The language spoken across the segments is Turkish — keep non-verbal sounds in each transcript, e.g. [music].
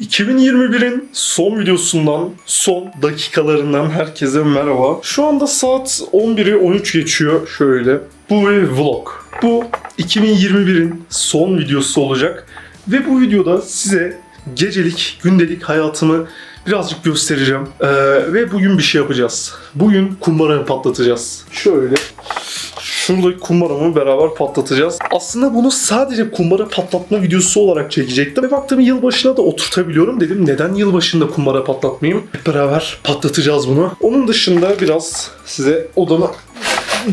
2021'in son videosundan, son dakikalarından herkese merhaba. Şu anda saat 11'i 13 geçiyor şöyle. Bu bir vlog. Bu 2021'in son videosu olacak. Ve bu videoda size gecelik, gündelik hayatımı birazcık göstereceğim. Ee, ve bugün bir şey yapacağız. Bugün kumbaranı patlatacağız. Şöyle Şuradaki kumbaramı beraber patlatacağız. Aslında bunu sadece kumbara patlatma videosu olarak çekecektim. Ve baktım yılbaşına da oturtabiliyorum. Dedim neden yılbaşında kumbara patlatmayayım? Hep beraber patlatacağız bunu. Onun dışında biraz size odamı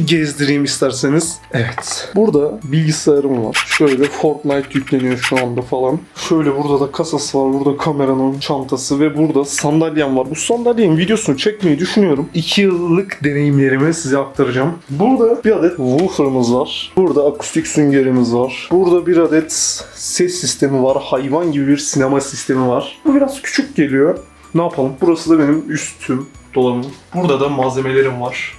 gezdireyim isterseniz. Evet. Burada bilgisayarım var. Şöyle Fortnite yükleniyor şu anda falan. Şöyle burada da kasası var. Burada kameranın çantası ve burada sandalyem var. Bu sandalyenin videosunu çekmeyi düşünüyorum. 2 yıllık deneyimlerimi size aktaracağım. Burada bir adet woofer'ımız var. Burada akustik süngerimiz var. Burada bir adet ses sistemi var. Hayvan gibi bir sinema sistemi var. Bu biraz küçük geliyor. Ne yapalım? Burası da benim üstüm, dolabım. Burada da malzemelerim var.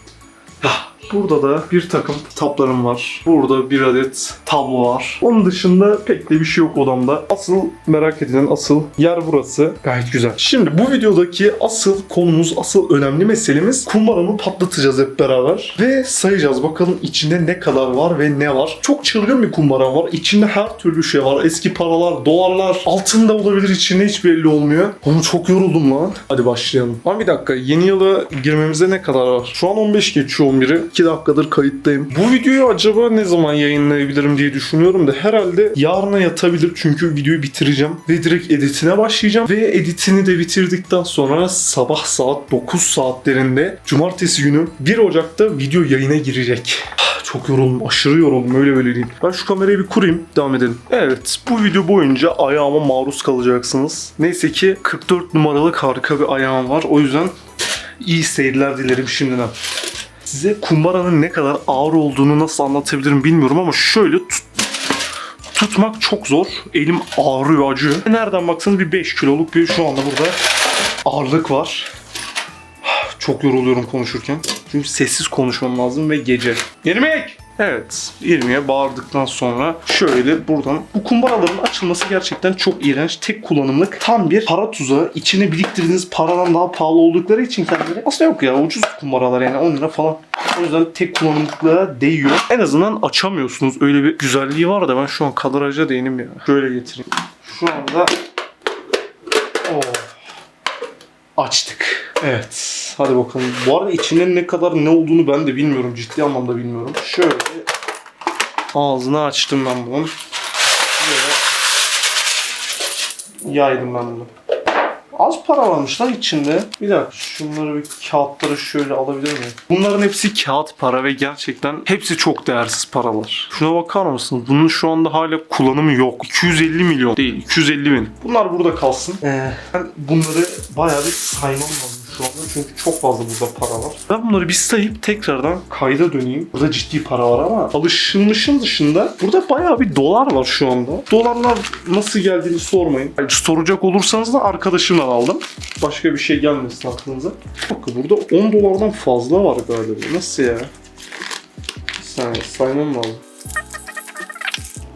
Burada da bir takım kitaplarım var. Burada bir adet tablo var. Onun dışında pek de bir şey yok odamda. Asıl merak edilen asıl yer burası. Gayet güzel. Şimdi bu videodaki asıl konumuz, asıl önemli meselemiz kumbaramı patlatacağız hep beraber. Ve sayacağız bakalım içinde ne kadar var ve ne var. Çok çılgın bir kumbaram var. İçinde her türlü şey var. Eski paralar, dolarlar, altın da olabilir içinde hiç belli olmuyor. Oğlum çok yoruldum lan. Hadi başlayalım. Ama bir dakika yeni yıla girmemize ne kadar var? Şu an 15 geçiyor 11'i. 2 dakikadır kayıttayım. Bu videoyu acaba ne zaman yayınlayabilirim diye düşünüyorum da herhalde yarına yatabilir çünkü videoyu bitireceğim ve direkt editine başlayacağım ve editini de bitirdikten sonra sabah saat 9 saatlerinde cumartesi günü 1 Ocak'ta video yayına girecek. Ah, Çok yoruldum, aşırı yoruldum öyle böyle değil. Ben şu kamerayı bir kurayım, devam edelim. Evet, bu video boyunca ayağıma maruz kalacaksınız. Neyse ki 44 numaralık harika bir ayağım var. O yüzden iyi seyirler dilerim şimdiden. Size kumbaranın ne kadar ağır olduğunu nasıl anlatabilirim bilmiyorum ama şöyle tut tutmak çok zor. Elim ağrıyor, acıyor. Nereden baksanız bir 5 kiloluk bir şu anda burada ağırlık var. Çok yoruluyorum konuşurken. Çünkü sessiz konuşmam lazım ve gece. İrmik! Evet, İrmi'ye bağırdıktan sonra şöyle buradan bu kumbaraların açılması gerçekten çok iğrenç. Tek kullanımlık tam bir para tuzağı. İçine biriktirdiğiniz paradan daha pahalı oldukları için kendileri aslında yok ya ucuz kumbaralar yani 10 lira falan. O yüzden tek kullanımlıklara değiyor. En azından açamıyorsunuz. Öyle bir güzelliği var da ben şu an kadraja değinim ya. Şöyle getireyim. Şu anda oh. Açtık. Evet. Hadi bakalım. Bu arada içinin ne kadar ne olduğunu ben de bilmiyorum. Ciddi anlamda bilmiyorum. Şöyle ağzını açtım ben bunun. Şöyle yaydım ben bunu. Az para varmış lan içinde. Bir dakika şunları bir kağıtları şöyle alabilir miyim? Bunların hepsi kağıt para ve gerçekten hepsi çok değersiz paralar. Şuna bakar mısınız? Bunun şu anda hala kullanımı yok. 250 milyon değil 250 bin. Bunlar burada kalsın. Ee, ben bunları bayağı bir saymam lazım şu anda çünkü çok fazla burada para var. Ben bunları bir sayıp tekrardan kayda döneyim. Burada ciddi para var ama alışılmışın dışında burada bayağı bir dolar var şu anda. Dolarlar nasıl geldiğini sormayın. Yani soracak olursanız da arkadaşımdan aldım. Başka bir şey gelmesin aklınıza. Bakın burada 10 dolardan fazla var galiba. Nasıl ya? Bir saniye saymam lazım.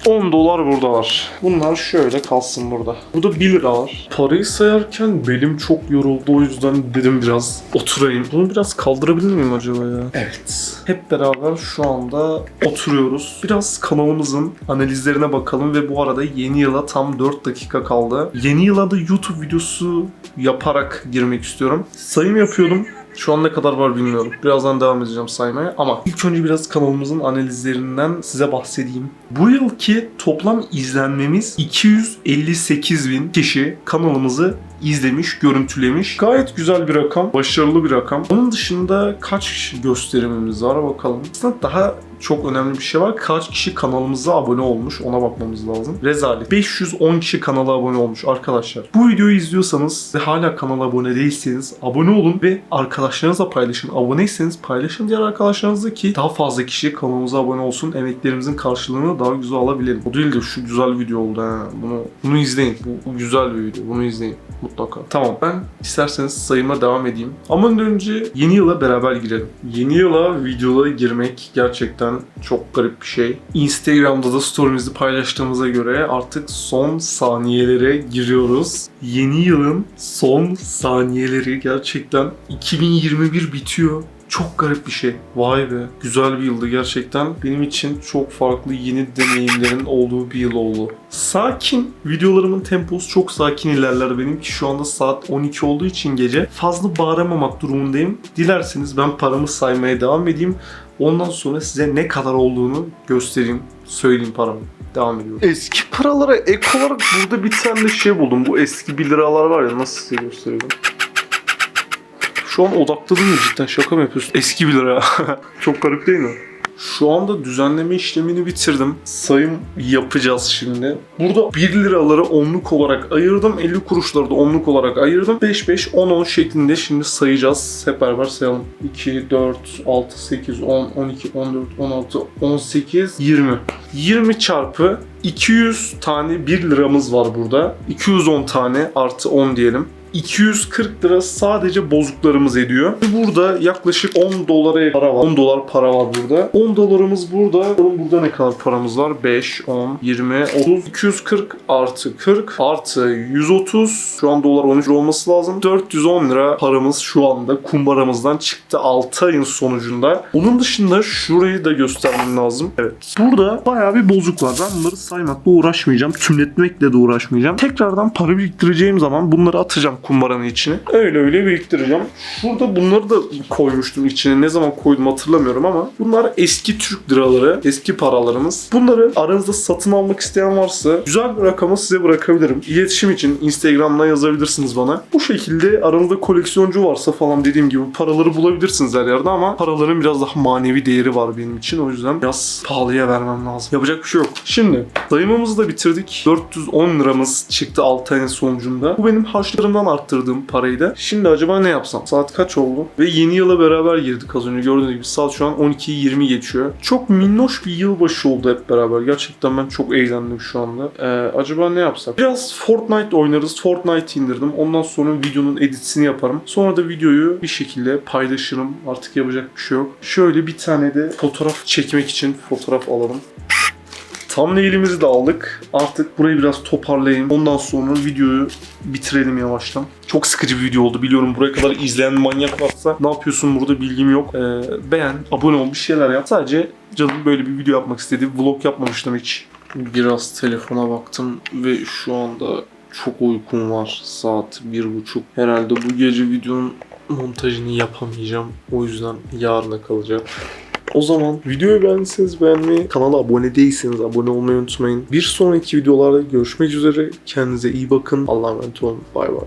10 dolar burada var. Bunlar şöyle kalsın burada. Burada 1 lira var. Parayı sayarken belim çok yoruldu o yüzden dedim biraz oturayım. Bunu biraz kaldırabilir miyim acaba ya? Evet. Hep beraber şu anda oturuyoruz. Biraz kanalımızın analizlerine bakalım ve bu arada yeni yıla tam 4 dakika kaldı. Yeni yıla da YouTube videosu yaparak girmek istiyorum. Sayım yapıyordum. Şu an ne kadar var bilmiyorum. Birazdan devam edeceğim saymaya ama ilk önce biraz kanalımızın analizlerinden size bahsedeyim. Bu yılki toplam izlenmemiz 258 bin kişi kanalımızı izlemiş, görüntülemiş. Gayet güzel bir rakam, başarılı bir rakam. Onun dışında kaç gösterimimiz var bakalım. Aslında daha çok önemli bir şey var. Kaç kişi kanalımıza abone olmuş ona bakmamız lazım. Rezalet. 510 kişi kanala abone olmuş arkadaşlar. Bu videoyu izliyorsanız ve hala kanala abone değilseniz abone olun ve arkadaşlarınızla paylaşın. Aboneyseniz paylaşın diğer arkadaşlarınızla ki daha fazla kişi kanalımıza abone olsun. Emeklerimizin karşılığını daha güzel alabilelim. O değil de şu güzel video oldu ha. Bunu, bunu izleyin. Bu, bu güzel bir video. Bunu izleyin. Mutlaka. Tamam ben isterseniz sayıma devam edeyim. Ama önce yeni yıla beraber girelim. Yeni yıla videolara girmek gerçekten çok garip bir şey. Instagram'da da story'mizi paylaştığımıza göre artık son saniyelere giriyoruz. Yeni yılın son saniyeleri gerçekten 2021 bitiyor. Çok garip bir şey. Vay be. Güzel bir yıldı gerçekten. Benim için çok farklı yeni deneyimlerin olduğu bir yıl oldu. Sakin. Videolarımın temposu çok sakin ilerler benim ki şu anda saat 12 olduğu için gece fazla bağıramamak durumundayım. Dilerseniz ben paramı saymaya devam edeyim. Ondan sonra size ne kadar olduğunu göstereyim. Söyleyeyim paramı. Devam ediyorum. Eski paralara ek olarak burada bir tane de şey buldum. Bu eski 1 liralar var ya nasıl size göstereyim. Şu an odakladım ya cidden şaka mı yapıyorsun? Eski 1 lira. [laughs] Çok garip değil mi? Şu anda düzenleme işlemini bitirdim. Sayım yapacağız şimdi. Burada 1 liraları onluk olarak ayırdım. 50 kuruşları da onluk olarak ayırdım. 5 5 10 10 şeklinde şimdi sayacağız. Hep beraber sayalım. 2 4 6 8 10 12 14 16 18 20. 20 çarpı 200 tane 1 liramız var burada. 210 tane artı 10 diyelim. 240 lira sadece bozuklarımız ediyor. Burada yaklaşık 10 dolara para var. 10 dolar para var burada. 10 dolarımız burada. Bakalım burada ne kadar paramız var? 5, 10, 20, 30, 240 artı 40 artı 130. Şu an dolar 13 lira olması lazım. 410 lira paramız şu anda kumbaramızdan çıktı 6 ayın sonucunda. Onun dışında şurayı da göstermem lazım. Evet. Burada bayağı bir bozuk var. Ben bunları saymakla uğraşmayacağım. Tümletmekle de uğraşmayacağım. Tekrardan para biriktireceğim zaman bunları atacağım kumbaranın içine. Öyle öyle biriktireceğim. Şurada bunları da koymuştum içine. Ne zaman koydum hatırlamıyorum ama bunlar eski Türk liraları, eski paralarımız. Bunları aranızda satın almak isteyen varsa güzel bir rakama size bırakabilirim. İletişim için Instagram'dan yazabilirsiniz bana. Bu şekilde aranızda koleksiyoncu varsa falan dediğim gibi paraları bulabilirsiniz her yerde ama paraların biraz daha manevi değeri var benim için. O yüzden biraz pahalıya vermem lazım. Yapacak bir şey yok. Şimdi sayımımızı da bitirdik. 410 liramız çıktı 6 ayın sonucunda. Bu benim harçlarımdan arttırdığım paraydı. Şimdi acaba ne yapsam? Saat kaç oldu? Ve yeni yıla beraber girdik az önce gördüğünüz gibi. Saat şu an 12'yi 20 geçiyor. Çok minnoş bir yılbaşı oldu hep beraber. Gerçekten ben çok eğlendim şu anda. Ee, acaba ne yapsak? Biraz Fortnite oynarız. Fortnite indirdim. Ondan sonra videonun editini yaparım. Sonra da videoyu bir şekilde paylaşırım. Artık yapacak bir şey yok. Şöyle bir tane de fotoğraf çekmek için fotoğraf alalım. Thumbnail'imizi de aldık. Artık burayı biraz toparlayayım. Ondan sonra videoyu bitirelim yavaştan. Çok sıkıcı bir video oldu biliyorum. Buraya kadar izleyen manyak varsa ne yapıyorsun burada bilgim yok. Ee, beğen, abone ol, bir şeyler yap. Sadece canım böyle bir video yapmak istedi. Vlog yapmamıştım hiç. Biraz telefona baktım ve şu anda çok uykum var. Saat bir buçuk. Herhalde bu gece videonun montajını yapamayacağım. O yüzden yarına kalacak. O zaman videoyu beğendiyseniz beğenmeyi, kanala abone değilseniz abone olmayı unutmayın. Bir sonraki videolarda görüşmek üzere. Kendinize iyi bakın. Allah'a emanet olun. Bay bay.